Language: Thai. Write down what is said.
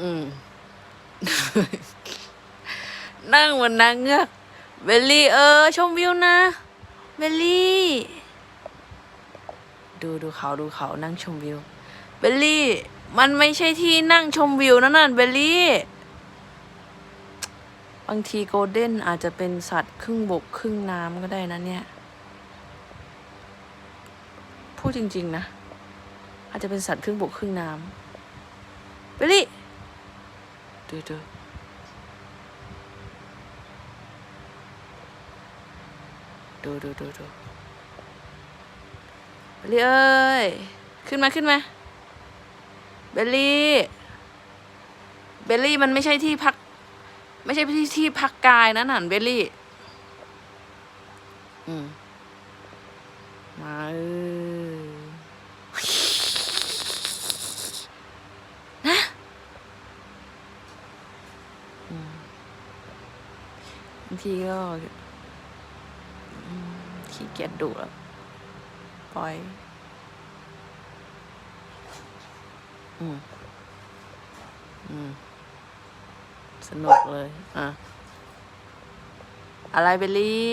อืม นั่งเหมือนนางเงือกเบลลี่ เออ ชมวิวนะเบลลี่ ดูดูเขาดูเขานั่งชมวิวเบลลี่ มันไม่ใช่ที่นั่งชมวิวนะนั่นเบลลี่ บางทีโกลเด้นอาจจะเป็นสัตว์ครึ่งบกครึ่งน้ำก็ได้นะเนี่ย พูดจริง ๆ นะ อาจจะเป็นสัตว์ครึ่งบกครึ่งน้ำเบลลี่ ดูดูดูดูดูดูเบลลี่เอ้ย ขึ้นมาขึ้นมา เบลลี่ เบลลี่มันไม่ใช่ที่พัก ไม่ใช่ที่ที่พักกายนะนันเบลลี่ อืม มาเออนะอืม บางทีก็ขี้เกียจดุแล้วปล่อย อืม อืม สนุกเลย อะ อะไรเบลลี่